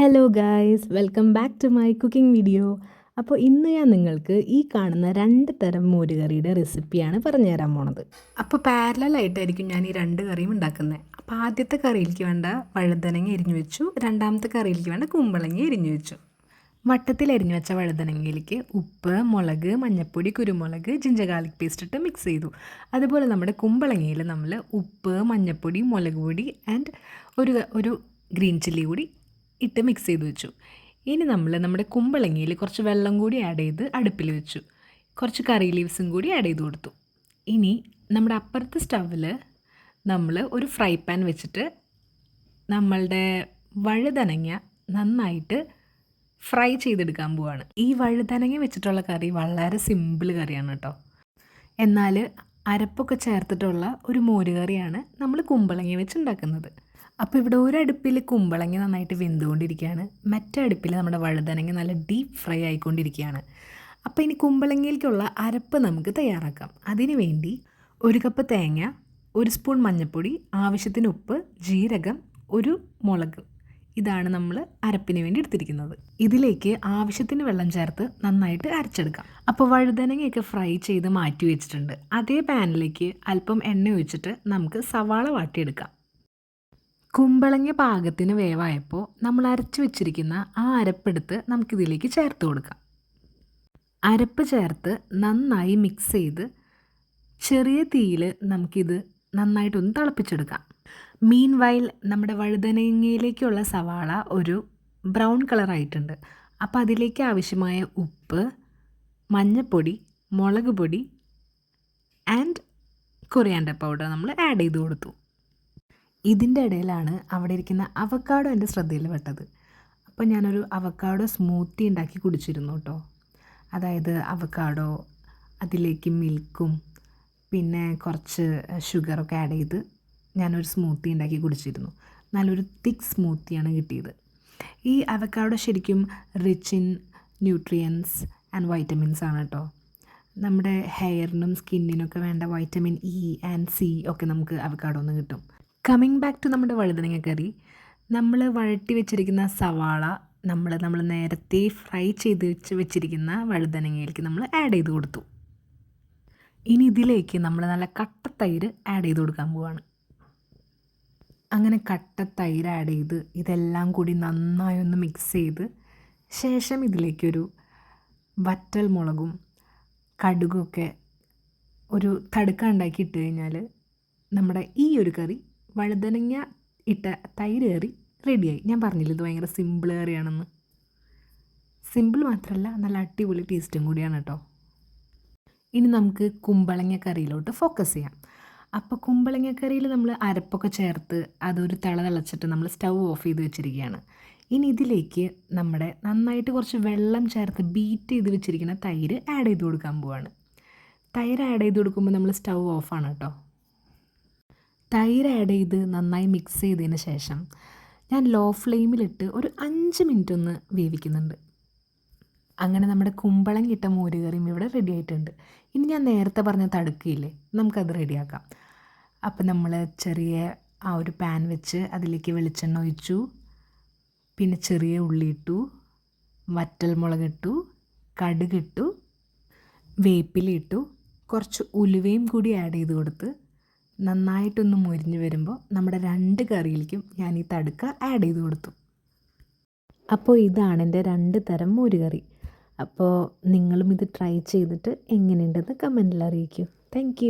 Hello guys welcome back to my cooking video അപ്പോൾ ഇന്ന് ഞാൻ നിങ്ങൾക്ക് ഈ കാണുന്ന രണ്ട് തരം മോരുകറിയുടെ റെസിപ്പിയാണ് പറഞ്ഞു തരാൻ പോണത് അപ്പോൾ പാരലായിട്ടായിരിക്കും ഞാൻ ഈ രണ്ട് കറിയും ഉണ്ടാക്കുന്നത് അപ്പോൾ ആദ്യത്തെ കറിയിലേക്ക് വേണ്ട വഴുതനങ്ങ എരിഞ്ഞു വെച്ചു. രണ്ടാമത്തെ കറിയിലേക്ക് വേണ്ട കുമ്പളങ്ങ എരിഞ്ഞു വെച്ചു. വട്ടത്തിൽ എരിഞ്ഞു വെച്ച വഴുതനങ്ങയിലേക്ക് ഉപ്പ് മുളക് മഞ്ഞൾപ്പൊടി കുരുമുളക് ജിഞ്ചർ ഗാർലിക് പേസ്റ്റ് ഇട്ട് മിക്സ് ചെയ്തു. അതുപോലെ നമ്മുടെ കുമ്പളങ്ങയിൽ നമ്മൾ ഉപ്പ് മഞ്ഞൾപ്പൊടി മുളക് പൊടി ആൻഡ് ഒരു ഒരു ഗ്രീൻ ചില്ലി കൂടി ഇട്ട് മിക്സ് ചെയ്ത് വെച്ചു. ഇനി നമ്മൾ നമ്മുടെ കുമ്പളങ്ങിയിൽ കുറച്ച് വെള്ളം കൂടി ആഡ് ചെയ്ത് അടുപ്പിൽ വെച്ചു. കുറച്ച് കറി ലീവ്സും കൂടി ആഡ് ചെയ്ത് കൊടുത്തു. ഇനി നമ്മുടെ അപ്പുറത്തെ സ്റ്റവിൽ നമ്മൾ ഒരു ഫ്രൈ പാൻ വെച്ചിട്ട് നമ്മളുടെ വഴുതനങ്ങ നന്നായിട്ട് ഫ്രൈ ചെയ്തെടുക്കാൻ പോവാണ്. ഈ വഴുതനങ്ങ വെച്ചിട്ടുള്ള കറി വളരെ സിമ്പിൾ കറിയാണ് കേട്ടോ എന്നാൽ അരപ്പൊക്കെ ചേർത്തിട്ടുള്ള ഒരു മോരുകറിയാണ് നമ്മൾ കുമ്പളങ്ങ വെച്ച് ഉണ്ടാക്കുന്നത്. അപ്പോൾ ഇവിടെ അടുപ്പിൽ കുമ്പളങ്ങി നന്നായിട്ട് വെന്തുകൊണ്ടിരിക്കുകയാണ്. മറ്റേ അടുപ്പിൽ നമ്മുടെ വഴുതനങ്ങ നല്ല ഡീപ്പ് ഫ്രൈ ആയിക്കൊണ്ടിരിക്കുകയാണ്. അപ്പോൾ ഇനി കുമ്പളങ്ങിയിലേക്കുള്ള അരപ്പ് നമുക്ക് തയ്യാറാക്കാം. അതിനു വേണ്ടി ഒരു കപ്പ് തേങ്ങ ഒരു സ്പൂൺ മഞ്ഞൾപ്പൊടി ആവശ്യത്തിന് ഉപ്പ് ജീരകം ഒരു മുളക്. ഇതാണ് നമ്മൾ അരപ്പിന് വേണ്ടി എടുത്തിരിക്കുന്നത്. ഇതിലേക്ക് ആവശ്യത്തിന് വെള്ളം ചേർത്ത് നന്നായിട്ട് അരച്ചെടുക്കാം. അപ്പോൾ വഴുതനങ്ങയൊക്കെ ഫ്രൈ ചെയ്ത് മാറ്റി വെച്ചിട്ടുണ്ട്. അതേ പാനിലേക്ക് അല്പം എണ്ണ ഒഴിച്ചിട്ട് നമുക്ക് സവാള വാട്ടിയെടുക്കാം. കുമ്പളങ്ങ പാകത്തിന് വേവായപ്പോൾ നമ്മൾ അരച്ച് വെച്ചിരിക്കുന്ന ആ അരപ്പെടുത്ത് നമുക്കിതിലേക്ക് ചേർത്ത് കൊടുക്കാം. അരപ്പ് ചേർത്ത് നന്നായി മിക്സ് ചെയ്ത് ചെറിയ തീയിൽ നമുക്കിത് നന്നായിട്ടൊന്ന് തിളപ്പിച്ചെടുക്കാം. മീൻ വയൽ നമ്മുടെ വഴുതനങ്ങയിലേക്കുള്ള സവാള ഒരു ബ്രൗൺ കളറായിട്ടുണ്ട് അപ്പോൾ അതിലേക്ക് ആവശ്യമായ ഉപ്പ് മഞ്ഞൾപ്പൊടി മുളക് പൊടി ആൻഡ് കൊറിയാണ്ടർ പൗഡർ നമ്മൾ ആഡ് ചെയ്ത് കൊടുത്തു. ഇതിന്റെ ഇടയിലാണ് അവിടെ ഇരിക്കുന്ന അവക്കാഡോ എന്റെ ശ്രദ്ധയിൽ പെട്ടത്. അപ്പോൾ ഞാനൊരു അവക്കാഡോ സ്മൂത്തി ഉണ്ടാക്കി കുടിച്ചിരുന്നു കേട്ടോ. അതായത് അവക്കാഡോ അതിലേക്ക് മിൽക്കും പിന്നെ കുറച്ച് ഷുഗറൊക്കെ ആഡ് ചെയ്ത് ഞാനൊരു സ്മൂത്തി ഉണ്ടാക്കി കുടിച്ചിരുന്നു. നല്ലൊരു തിക്ക് സ്മൂത്തിയാണ് കിട്ടിയത്. ഈ അവക്കാഡോ ശരിക്കും rich in nutrients and vitamins ആണ് കേട്ടോ. നമ്മുടെ ഹെയറിനും സ്കിന്നിനൊക്കെ വേണ്ട വൈറ്റമിൻ ഇ ആൻഡ് സി ഒക്കെ നമുക്ക് അവക്കാഡോ നിന്ന് കിട്ടും. കമ്മിങ് ബാക്ക് ടു നമ്മുടെ വഴുതനങ്ങ കറി നമ്മൾ വഴറ്റി വെച്ചിരിക്കുന്ന സവാള നമ്മൾ നമ്മൾ നേരത്തെ ഫ്രൈ ചെയ്ത് വെച്ച് വെച്ചിരിക്കുന്ന വഴുതനങ്ങയിലേക്ക് നമ്മൾ ആഡ് ചെയ്ത് കൊടുത്തു. ഇനി ഇതിലേക്ക് നമ്മൾ നല്ല കട്ട തൈര് ആഡ് ചെയ്ത് കൊടുക്കാൻ പോവാണ്. അങ്ങനെ കട്ട തൈര് ആഡ് ചെയ്ത് ഇതെല്ലാം കൂടി നന്നായി ഒന്ന് മിക്സ് ചെയ്ത് ശേഷം ഇതിലേക്കൊരു വറ്റൽ മുളകും കടുകൊക്കെ ഒരു തടുക്ക ഉണ്ടാക്കി ഇട്ട് കഴിഞ്ഞാൽ നമ്മുടെ ഈ ഒരു കറി വഴുതനങ്ങ ഇട്ട തൈര് കറി റെഡിയായി ഞാൻ പറഞ്ഞില്ല ഇത് ഭയങ്കര സിമ്പിൾ കറിയാണെന്ന്. സിമ്പിൾ മാത്രമല്ല നല്ല അടിപൊളി ടേസ്റ്റും കൂടിയാണ് കേട്ടോ ഇനി നമുക്ക് കുമ്പളങ്ങ കറിയിലോട്ട് ഫോക്കസ് ചെയ്യാം. അപ്പോൾ കുമ്പളങ്ങ കറിയിൽ നമ്മൾ അരപ്പൊക്കെ ചേർത്ത് അതൊരു തിള തിളച്ചിട്ട് നമ്മൾ സ്റ്റൗ ഓഫ് ചെയ്ത് വെച്ചിരിക്കുകയാണ്. ഇനി ഇതിലേക്ക് നമ്മുടെ നന്നായിട്ട് കുറച്ച് വെള്ളം ചേർത്ത് ബീറ്റ് ചെയ്ത് വെച്ചിരിക്കുന്ന തൈര് ആഡ് ചെയ്ത് കൊടുക്കാൻ പോവാണ്. തൈര് ആഡ് ചെയ്ത് കൊടുക്കുമ്പോൾ നമ്മൾ സ്റ്റൗ ഓഫാണ് കേട്ടോ തൈര് ആഡ് ചെയ്ത് നന്നായി മിക്സ് ചെയ്തതിന് ശേഷം ഞാൻ ലോ ഫ്ലെയിമിലിട്ട് ഒരു അഞ്ച് മിനിറ്റ് ഒന്ന് വേവിക്കുന്നുണ്ട്. അങ്ങനെ നമ്മുടെ കുമ്പളം കിട്ട മോരുകറിയും ഇവിടെ റെഡി ആയിട്ടുണ്ട്. ഇനി ഞാൻ നേരത്തെ പറഞ്ഞ തടുക്കില്ലേ നമുക്കത് റെഡിയാക്കാം അപ്പം നമ്മൾ ചെറിയ ആ ഒരു പാൻ വെച്ച് അതിലേക്ക് വെളിച്ചെണ്ണ ഒഴിച്ചു പിന്നെ ചെറിയ ഉള്ളി ഇട്ടു വറ്റൽ മുളകിട്ടു കടുകിട്ടു വേപ്പിലിട്ടു കുറച്ച് ഉലുവയും കൂടി ആഡ് ചെയ്ത് കൊടുത്ത് നന്നായിട്ടൊന്ന് മുരിഞ്ഞ് വരുമ്പോൾ നമ്മുടെ രണ്ട് കറിയിലേക്കും ഞാൻ ഈ തടുക്ക ആഡ് ചെയ്ത് കൊടുത്തു. അപ്പോൾ ഇതാണ് എന്റെ രണ്ട് തരം മോരുകറി. അപ്പോൾ നിങ്ങളും ഇത് ട്രൈ ചെയ്തിട്ട് എങ്ങനെയുണ്ടെന്ന് കമന്റിൽ അറിയിക്കൂ. താങ്ക്